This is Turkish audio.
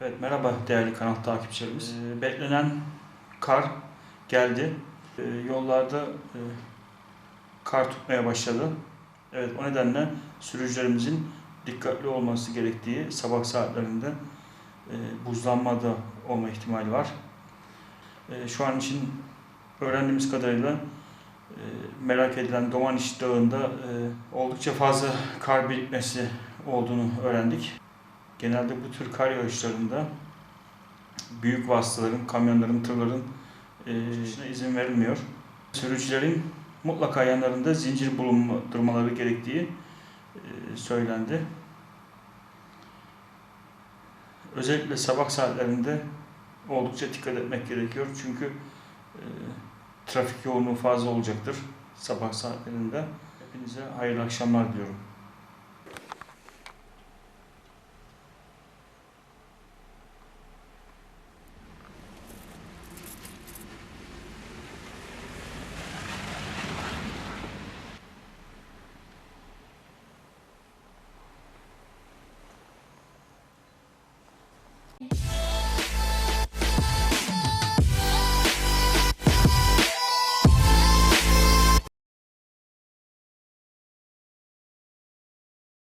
Evet merhaba değerli kanal takipçilerimiz. Ee, beklenen kar geldi. Ee, yollarda e, kar tutmaya başladı. Evet o nedenle sürücülerimizin dikkatli olması gerektiği sabah saatlerinde e, buzlanma da olma ihtimali var. E, şu an için öğrendiğimiz kadarıyla e, merak edilen Domaniç Dağı'nda e, oldukça fazla kar birikmesi olduğunu öğrendik. Genelde bu tür kar yağışlarında büyük vasıtaların, kamyonların, tırların e, izin verilmiyor. Sürücülerin mutlaka yanlarında zincir bulundurmaları gerektiği e, söylendi. Özellikle sabah saatlerinde oldukça dikkat etmek gerekiyor çünkü e, trafik yoğunluğu fazla olacaktır sabah saatlerinde. Hepinize hayırlı akşamlar diliyorum.